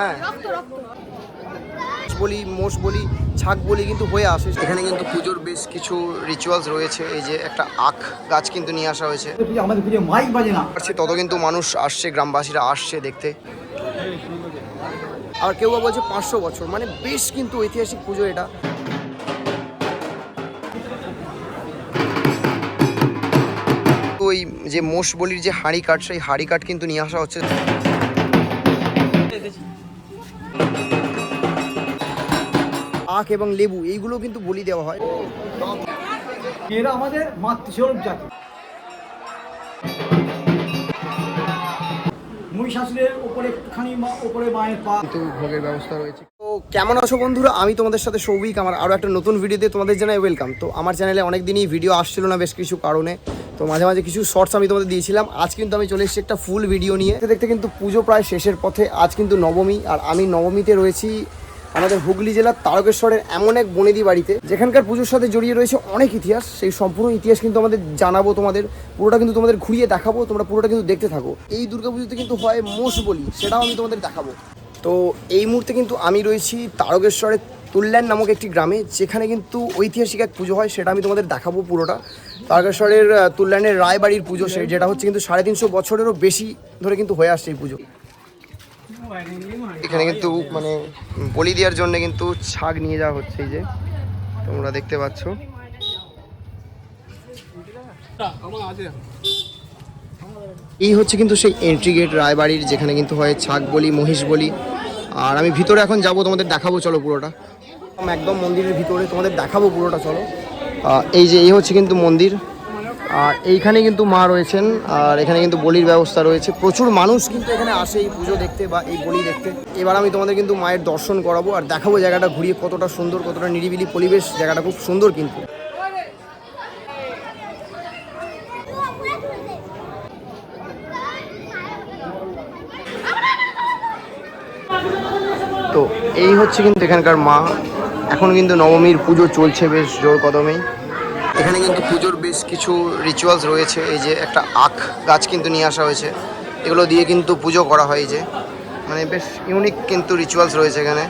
হ্যাঁ। বলি মোষ বলি ছাগ বলি কিন্তু হয়ে আসে। এখানে কিন্তু পুজোর বেশ কিছু রিচুয়ালস রয়েছে। এই যে একটা আখ গাছ কিন্তু নিয়ে আসা হয়েছে। আমাদের পুজো মাইক বাজে না। আসছে তত কিন্তু মানুষ আসছে গ্রামবাসীরা আসছে দেখতে। আর কেউ বলছে পাঁচশো বছর মানে বেশ কিন্তু ঐতিহাসিক পুজো এটা। ওই যে মোষ বলির যে হাঁড়ি কাঠ সেই হাঁড়ি কাঠ কিন্তু নিয়ে আসা হচ্ছে। আখ এবং লেবু এইগুলো কিন্তু বলি দেওয়া হয়। এরা আমাদের মাতৃস্বরূপ জাতি। মহিষাসুরের ওপরে একটুখানি উপরে ওপরে মায়ের পা। কিন্তু ভোগের ব্যবস্থা রয়েছে। কেমন আছো বন্ধুরা? আমি তোমাদের সাথে সৌভিক, আমার আরও একটা নতুন ভিডিওতে তোমাদের জানাই ওয়েলকাম তো আমার চ্যানেলে অনেক দিনই ভিডিও আসছিল না বেশ কিছু কারণে, তো মাঝে মাঝে কিছু শর্টস আমি তোমাদের দিয়েছিলাম। আজ কিন্তু আমি চলে এসেছি একটা ফুল ভিডিও নিয়ে। দেখতে কিন্তু পুজো প্রায় শেষের পথে, আজ কিন্তু নবমী, আর আমি নবমীতে রয়েছি আমাদের হুগলি জেলার তারকেশ্বরের এমন এক বনেদি বাড়িতে। যেখানকার পুজোর সাথে জড়িয়ে রয়েছে অনেক ইতিহাস, সেই সম্পূর্ণ ইতিহাস কিন্তু আমাদের জানাব তোমাদের, পুরোটা কিন্তু তোমাদের ঘুরিয়ে দেখাবো, তোমরা পুরোটা কিন্তু দেখতে থাকো। এই দুর্গাপুজোতে কিন্তু হয় মোষ বলি, সেটাও আমি তোমাদের দেখাবো। তো এই মুহূর্তে কিন্তু আমি রয়েছি তারকেশ্বরের তুল্যান নামক একটি গ্রামে, যেখানে কিন্তু ঐতিহাসিক এক পুজো হয়, সেটা আমি তোমাদের দেখাবো পুরোটা। তারকেশ্বরের তুল্যানের রায়বাড়ির পুজো, সে যেটা হচ্ছে কিন্তু সাড়ে তিনশো বছরেরও বেশি ধরে কিন্তু হয়ে আসছে এই পুজো। এখানে কিন্তু মানে বলি দেওয়ার জন্য কিন্তু ছাগ নিয়ে যাওয়া হচ্ছে এই যে, তোমরা দেখতে পাচ্ছ। এই হচ্ছে কিন্তু সেই এন্ট্রি গেট রায়বাড়ির, যেখানে কিন্তু হয় ছাগ বলি, মহিষ বলি। আর আমি ভিতরে এখন যাব, তোমাদের দেখাবো, চলো পুরোটা। একদম মন্দিরের ভিতরে তোমাদের দেখাবো পুরোটা, চলো। এই যে, এই হচ্ছে কিন্তু মন্দির। আর এইখানে কিন্তু মা রয়েছেন, আর এখানে কিন্তু বলির ব্যবস্থা রয়েছে। প্রচুর মানুষ কিন্তু এখানে আসে এই পুজো দেখতে বা এই বলি দেখতে। এবার আমি তোমাদের কিন্তু মায়ের দর্শন করাবো, আর দেখাবো জায়গাটা ঘুরিয়ে কতটা সুন্দর, কতটা নিরিবিলি পরিবেশ, জায়গাটা খুব সুন্দর কিন্তু তো এই হচ্ছে কিন্তু এখানকার মা। এখন কিন্তু নবমীর পুজো চলছে বেশ জোর কদমেই। এখানে কিন্তু পুজোর বেশ কিছু রিচুয়ালস রয়েছে। এই যে একটা আখ গাছ কিন্তু নিয়ে আসা হয়েছে। এগুলো দিয়ে কিন্তু পুজো করা হয় যে। মানে বেশ ইউনিক কিন্তু রিচুয়ালস রয়েছে এখানে।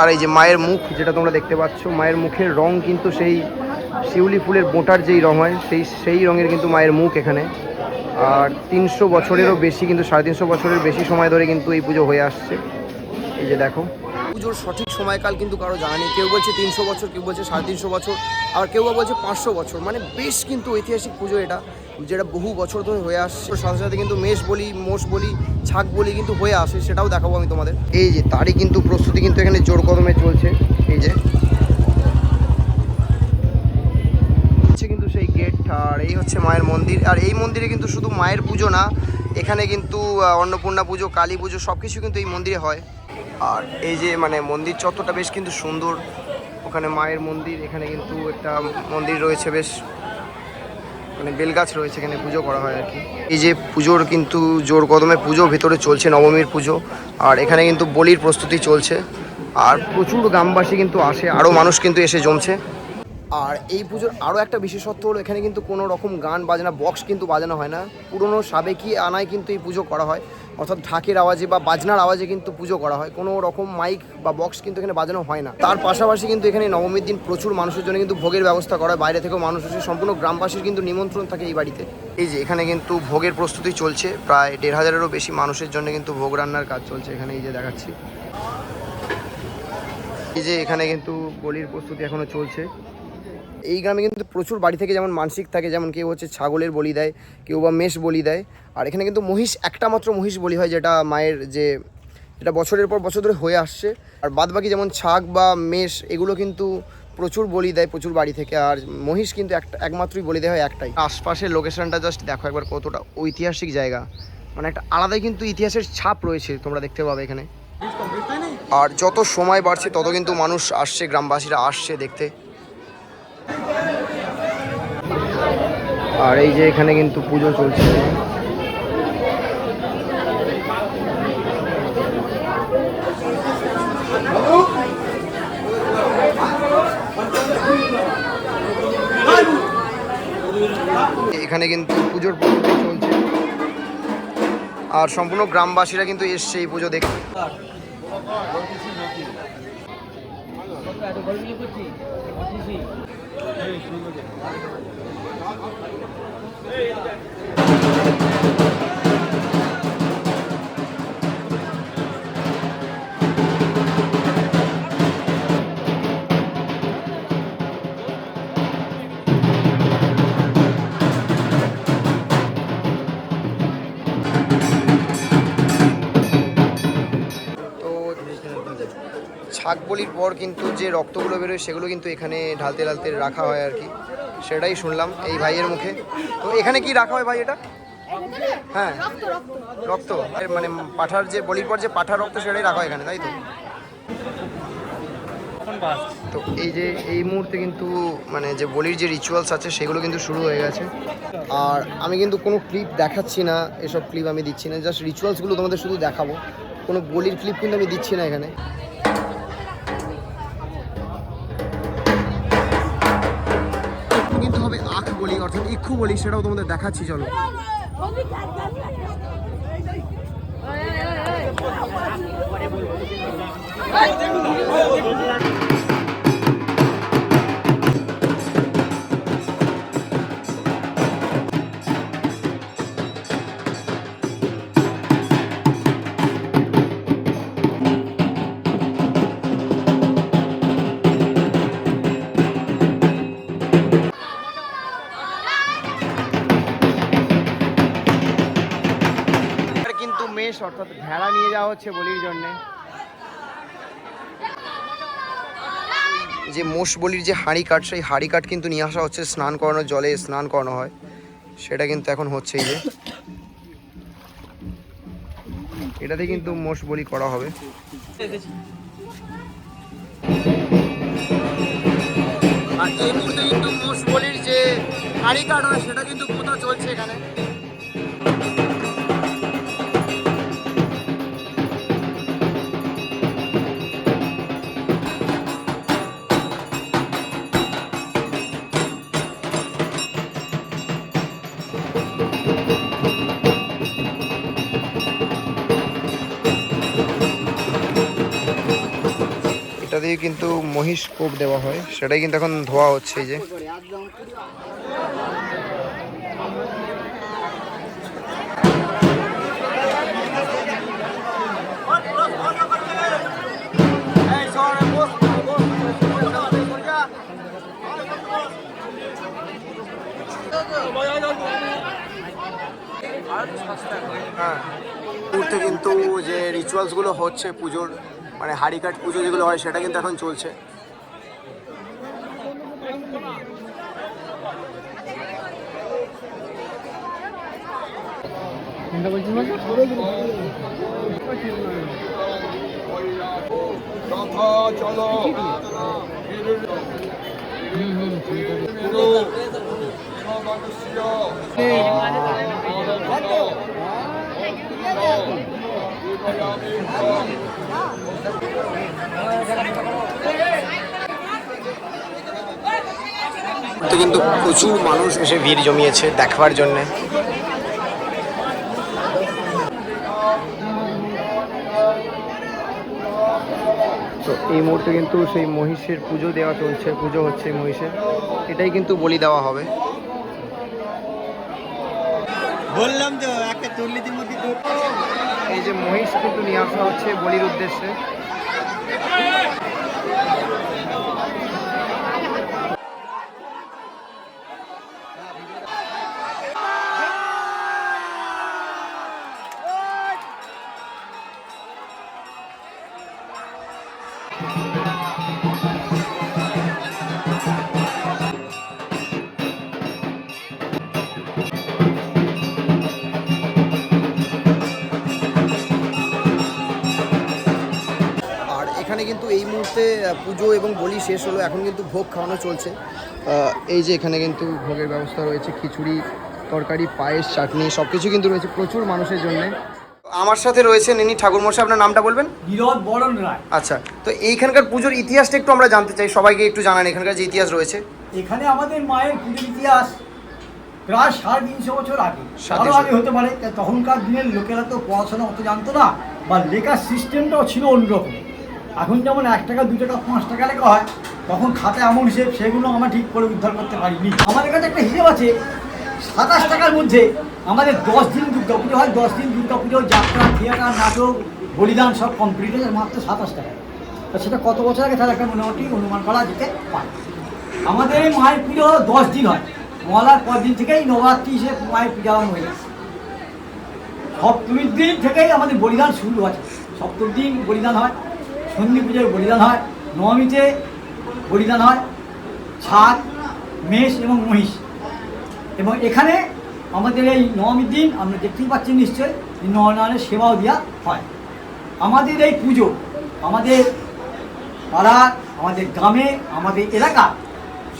আর এই যে মায়ের মুখ, যেটা তোমরা দেখতে পাচ্ছ, মায়ের মুখের রং কিন্তু সেই শিউলি ফুলের বোঁটার যেই রং হয়, সেই সেই রঙের কিন্তু মায়ের মুখ এখানে। আর তিনশো বছরেরও বেশি কিন্তু, সাড়ে তিনশো বছরের বেশি সময় ধরে কিন্তু এই পুজো হয়ে আসছে। এই যে দেখো। পুজোর সঠিক সময়কাল কিন্তু কারও জানা নেই। কেউ বলছে তিনশো বছর, কেউ বলছে সাড়ে তিনশো বছর আর কেউ বলছে পাঁচশো বছর। মানে বেশ কিন্তু ঐতিহাসিক পুজো এটা, যেটা বহু বছর ধরে হয়ে আসছে। সাথে সাথে কিন্তু মেষ বলি, মোষ বলি ছাগ বলি কিন্তু হয়ে আসে, সেটাও দেখাবো আমি তোমাদের। এই যে তারই কিন্তু প্রস্তুতি কিন্তু এখানে জোর কদমে চলছে। এই যে। কিন্তু সেই গেট আর এই হচ্ছে মায়ের মন্দির। আর এই মন্দিরে কিন্তু শুধু মায়ের পুজো না, এখানে কিন্তু অন্নপূর্ণা পুজো, কালী পুজো সব কিছু কিন্তু এই মন্দিরে হয়। আর এই যে মানে মন্দির চত্বরটা বেশ কিন্তু সুন্দর। ওখানে মায়ের মন্দির, এখানে কিন্তু একটা মন্দির রয়েছে বেশ মানে বেলগাছ রয়েছে, এখানে পুজো করা হয় আর কি এই যে পুজোর কিন্তু জোর কদমে পুজো, ভেতরে চলছে নবমীর পুজো, আর এখানে কিন্তু বলির প্রস্তুতি চলছে। আর প্রচুর গ্রামবাসী কিন্তু আসে আরও মানুষ কিন্তু এসে জমছে। আর এই পুজোর আরও একটা বিশেষত্ব হলো, এখানে কিন্তু কোনো রকম গান, বাজনা বক্স কিন্তু বাজানো হয় না। পুরনো সাবেকি আনায় কিন্তু এই পুজো করা হয়। অর্থাৎ ঢাকের আওয়াজে বা বাজনার আওয়াজে কিন্তু পুজো করা হয়। কোনো রকম মাইক বা বক্স কিন্তু এখানে বাজানো হয় না। তার পাশাপাশি কিন্তু এখানে নবমীর দিন প্রচুর মানুষের জন্য কিন্তু ভোগের ব্যবস্থা করা হয়। বাইরে থেকেও মানুষ এসে সম্পূর্ণ গ্রামবাসীর কিন্তু নিমন্ত্রণ থাকে এই বাড়িতে। এই যে, এখানে কিন্তু ভোগের প্রস্তুতি চলছে। প্রায় দেড় হাজারেরও বেশি মানুষের জন্য কিন্তু ভোগ রান্নার কাজ চলছে এখানে। এই যে দেখাচ্ছি। এই যে, এখানে কিন্তু বলির প্রস্তুতি এখনও চলছে। এই গ্রামে কিন্তু প্রচুর বাড়ি থেকে, যেমন মানসিক থাকে, যেমন কেউ হচ্ছে ছাগলের বলি দেয়, কেউ বা মেষ বলি দেয়। আর এখানে কিন্তু মহিষ, একটা মাত্র মহিষ বলি হয়, যেটা মায়ের যে, যেটা বছরের পর বছর ধরে হয়ে আসছে। আর বাদবাকি যেমন ছাগ বা মেষ, এগুলো কিন্তু প্রচুর বলি দেয়, প্রচুর বাড়ি থেকে। আর মহিষ কিন্তু একটা, একমাত্রই বলি দেয় হয় একটাই। আশপাশের লোকেশনটা জাস্ট দেখো একবার কতটা ঐতিহাসিক জায়গা। মানে একটা আলাদাই কিন্তু ইতিহাসের ছাপ রয়েছে, তোমরা দেখতে পাবে এখানে। আর যত সময় বাড়ছে, তত কিন্তু মানুষ আসছে, গ্রামবাসীরা আসছে দেখতে। আর এই যে এখানে কিন্তু পুজো চলছে। এখানে কিন্তু পুজোর চলছে। আর সম্পূর্ণ গ্রামবাসীরা কিন্তু এসছে এই পুজো দেখতে। তো ছাগ বলির পর কিন্তু যে রক্তগুলো বেরোয় সেগুলো কিন্তু এখানে ঢালতে ঢালতে রাখা হয় আর কি। সেটাই শুনলাম এই ভাইয়ের মুখে। তো এখানে কি রাখা হয় ভাই এটা? হ্যাঁ। রক্ত। মানে পাঠার যে, বলির পর যে পাঠার রক্ত সেটাই রাখা হয় এখানে, তাই তো? তো এই যে, এই মুহূর্তে কিন্তু মানে যে বলির যে রিচুয়ালস আছে সেগুলো কিন্তু শুরু হয়ে গেছে। আর আমি কিন্তু কোনো ক্লিপ দেখাচ্ছি না, এসব ক্লিপ আমি দিচ্ছি না জাস্ট রিচুয়ালসগুলো তোমাদের শুধু দেখাবো। কোনো বলির ক্লিপ কিন্তু আমি দিচ্ছি না এখানে। হবে আখ বলি অর্থাৎ ইক্ষু বলি সেটাও তোমাদের দেখাচ্ছি চলো। এটা কিন্তু অর্থাৎ ভেড়া নিয়ে যাওয়া হচ্ছে বলির জন্যে। যে মোষ বলির যে হাঁড়ি কাঠ সেই হাঁড়ি কাঠ কিন্তু নিয়ে আসা হচ্ছে স্নান করানোর জলে স্নান করানো হয়। সেটা কিন্তু এখন হচ্ছে এই যে। এটাতে কিন্তু মোষ বলি করা হবে। আর এই মুহূর্তে কিন্তু মোষ বলির যে হাঁড়ি কাঠ হয় সেটা কিন্তু কোথাও চলছে এখানে? দিয়ে কিন্তু মহিষ কোপ দেওয়া হয়, সেটাই কিন্তু এখন ধোয়া হচ্ছে যে। কিন্তু যে রিচুয়ালসগুলো হচ্ছে পুজোর মানে হাড়ি কাঠ পুজো যেগুলো হয় সেটা কিন্তু এখন চলছে। কিন্তু প্রচুর মানুষ এসে ভিড় জমিয়েছে দেখবার জন্যে। তো এই মুহূর্তে কিন্তু সেই মহিষের পুজো দেওয়া চলছে পুজো হচ্ছে মহিষের। এটাই কিন্তু বলি দেওয়া হবে। বললাম তো একটা দুর্নীতির মধ্যে দু- এই যে মহিষ কিন্তু নিয়ে আসা হচ্ছে বলির উদ্দেশ্যে। এখানে কিন্তু এই মুহূর্তে পুজো এবং বলি শেষ হলো এখন কিন্তু ভোগ খাওয়ানো চলছে। এই যে এখানে কিন্তু ভোগের ব্যবস্থা রয়েছে খিচুড়ি তরকারি পায়েস চাটনি সব কিছু কিন্তু রয়েছে প্রচুর মানুষের জন্য। আমার সাথে রয়েছে ইনি ঠাকুরমশাই আপনার নামটা বলবেন? বিরোধ বরণ রায়। আচ্ছা তো এইখানকার পুজোর ইতিহাসটা একটু আমরা জানতে চাই সবাইকে একটু জানান এখানকার যে ইতিহাস রয়েছে। এখানে আমাদের মায়ের পুজোর ইতিহাস প্রায় সাড়ে তিনশো বছর আগে। সাড়ে আরও আগে হতে পারে তখনকার দিনের লোকেরা তো পড়াশোনা অত জানতো না বা লেখার সিস্টেমটাও ছিল অন্যরকম। এখন যেমন এক টাকা দু টাকা, পাঁচ টাকা লেখা হয়, তখন খাতা এমন হিসেব, সেগুলো আমরা ঠিক করে উদ্ধার করতে পারিনি। আমাদের কাছে একটা হিসেব আছে, সাতাশ টাকার মধ্যে আমাদের দশ দিন দুর্গা পুজো হয়, দশ দিন দুর্গা পুজো যাত্রা, থিয়েটার, নাটক, বলিদান সব কমপ্লিট হয়ে মাত্র সাতাশ টাকা। তা সেটা কত বছর আগে তাহলে একটা মোটামুটি অনুমান করা যেতে পারে? আমাদের এই মায়ের পুজো দশ দিন হয়। মহালার পর দিন থেকেই নবরাত্রি হিসেবে মায়ের পূজা হয়ে যায়। সপ্তমীর দিন থেকেই আমাদের বলিদান শুরু আছে সপ্তম দিন বলিদান হয়। সন্ধি পুজোয় বলিদান হয়, নবমীতে বলিদান হয়, ছাদ, মেষ এবং মহিষ। এবং এখানে আমাদের এই নবমীর দিন আমরা দেখতেই পাচ্ছেন নিশ্চয়ই নয়নারায়ণের সেবাও দেওয়া হয়। আমাদের এই পুজো, আমাদের পাড়ার আমাদের গ্রামে, আমাদের এলাকা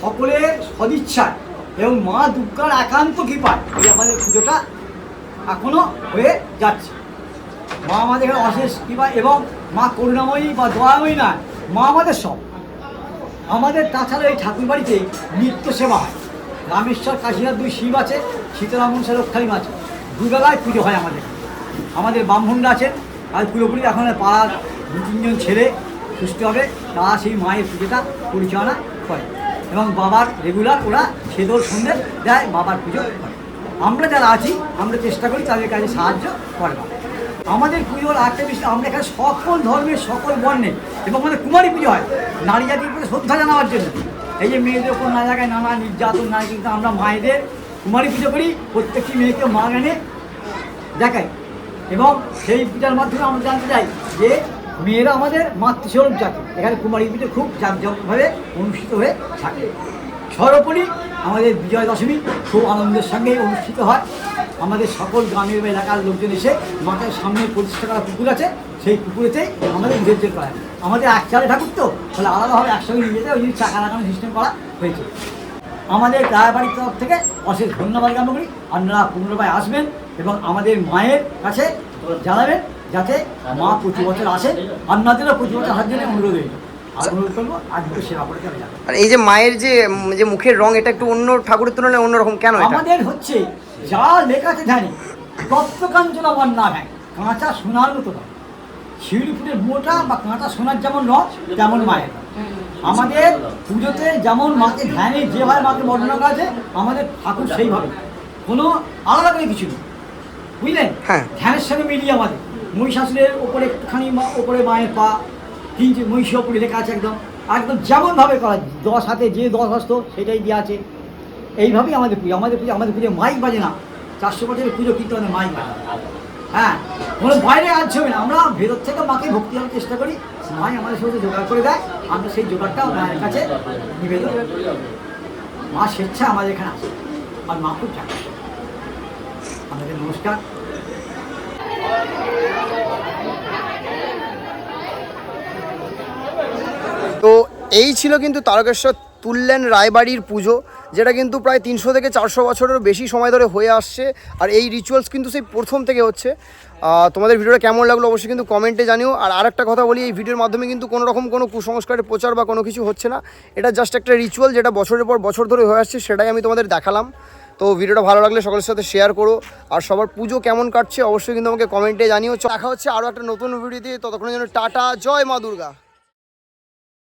সকলের সদিচ্ছায় এবং মা দুর্গার একান্ত কৃপায় এই আমাদের পুজোটা এখনও হয়ে যাচ্ছে। মা আমাদের এখানে অশেষ কৃপা এবং মা করুণাময়ী বা দয়াময়ী না মা আমাদের সব। আমাদের তাছাড়া এই ঠাকুর বাড়িতে নিত্য সেবা হয়। রামেশ্বর, কাশীনাথ দুই শিব আছে, সীতারাম মনসা রক্ষালী আছে। দুবেলায় পুজো হয় আমাদের। আমাদের ব্রাহ্মণরা আছেন, আর পুরোপুরি এখন পাড়ার দু তিনজন ছেলে সুস্থ হবে, তারা সেই মায়ের পুজোটা পরিচালনা করে। এবং বাবার রেগুলার ওরা সেদর সন্ধ্যে দেয়, বাবার পুজো করে। আমরা যারা আছি, আমরা চেষ্টা করি তাদের কাছে সাহায্য করবার আমাদের পুজোর একটা বিষয় আমরা এখানে সকল ধর্মের সকল বর্ণের এবং আমাদের কুমারী পুজো হয়। নারী জাতির প্রতি শ্রদ্ধা জানাবার জন্য। এই যে মেয়েদের ওপর না জায়গায় নানা নির্যাতন নাই কিন্তু আমরা মায়েদের কুমারী পুজো করি, প্রত্যেকটি মেয়েকে মা গানে দেখাই। এবং সেই পূজার মাধ্যমে আমরা জানতে চাই যে মেয়েরা আমাদের মাতৃস্বরূপ জাতি। এখানে কুমারী পুজো খুব জাঁকজমকভাবে অনুষ্ঠিত হয়ে থাকে। সর্বোপরি আমাদের বিজয় দশমী খুব আনন্দের সঙ্গে অনুষ্ঠিত হয়। আমাদের সকল গ্রামের বা এলাকার লোকজন এসে মাথার সামনে প্রতিষ্ঠা করা পুকুর আছে। সেই পুকুরেতেই আমাদের বিসর্জন করা আমাদের এক চালে ঠাকুর তো, তাহলে আলাদাভাবে একসঙ্গে নিয়ে যেতে ওই জন্য চাকা লাগানোর সিস্টেম করা হয়েছে। আমাদের রায়বাড়ির তরফ থেকে অশেষ ধন্যবাদ জ্ঞাপন করি। আপনারা পুনরায় আসবেন এবং আমাদের মায়ের কাছে জানাবেন যাতে মা প্রতি বছর আসেন আপনাদেরও প্রতি বছর আসার জন্য অনুরোধ রইল। আর এই যে মায়ের যে যে মুখের রং এটা একটু অন্য ঠাকুরের তুলনায় অন্যরকম। কেন এটা? আমাদের হচ্ছে যা লেখা আছে জানি তত্ত্বকাঞ্চনা বন্যা ভ্যাং কাঁচা সোনার মতো রং। শিউলি মোটা বা কাঁচা সোনার যেমন রং তেমন মায়ের আমাদের পুজোতে যেমন মাকে ধ্যানে যেভাবে মাকে বর্ণনা করা আছে আমাদের ঠাকুর সেইভাবে। কোনো আলাদা করে কিছু নেই। বুঝলেন? হ্যাঁ। ধ্যানের সঙ্গে মিলিয়ে আমাদের। মহিষাসুরের ওপরে একটুখানি মা- ওপরে মায়ের পা তিনটে মহিষী ওপরে লেখা আছে একদম। একদম যেমনভাবে করা দশ হাতে যে দশ হস্ত সেটাই দেওয়া আছে। এইভাবেই আমাদের পুজো আমাদের পুজো আমাদের পুজো মাইক বাজে না। চারশো বছরের পুজো কিন্তু আমাদের মাইক বাজে। হ্যাঁ কোনো বাইরে আজ হবে না। আমরা ভেতর থেকে মাকে ভক্তি করার চেষ্টা করি। মাই আমাদের সাথে জোগাড় করে দেয়, আমরা সেই জোগাড়টা মায়ের কাছে নিবেদন মা স্বেচ্ছা আমাদের এখানে আসে। আর মা খুব চায়। আমাদের নমস্কার। তো এই ছিল কিন্তু তারকেশ্বর তুললেন রায়বাড়ির পুজো, যেটা কিন্তু প্রায় তিনশো থেকে চারশো বছরের বেশি সময় ধরে হয়ে আসছে, আর এই রিচুয়ালস কিন্তু সেই প্রথম থেকে হচ্ছে। তোমাদের ভিডিওটা কেমন লাগল অবশ্যই কিন্তু কমেন্টে জানিও, আর আরেকটা কথা বলি, এই ভিডিওর মাধ্যমে কিন্তু কোনো রকম কোনো কুসংস্কারের প্রচার বা কোনো কিছু হচ্ছে না। এটা জাস্ট একটা রিচুয়াল যেটা বছরের পর বছর ধরে হয়ে আসছে, সেটাই আমি তোমাদের দেখালাম। তো ভিডিওটা ভালো লাগলে সকলের সাথে শেয়ার করো, আর সবার পুজো কেমন কাটছে অবশ্যই কিন্তু আমাকে কমেন্টে জানিও। দেখা হচ্ছে আরও একটা নতুন ভিডিও দিয়ে ততক্ষণের জন্য টাটা, জয় মা দুর্গা।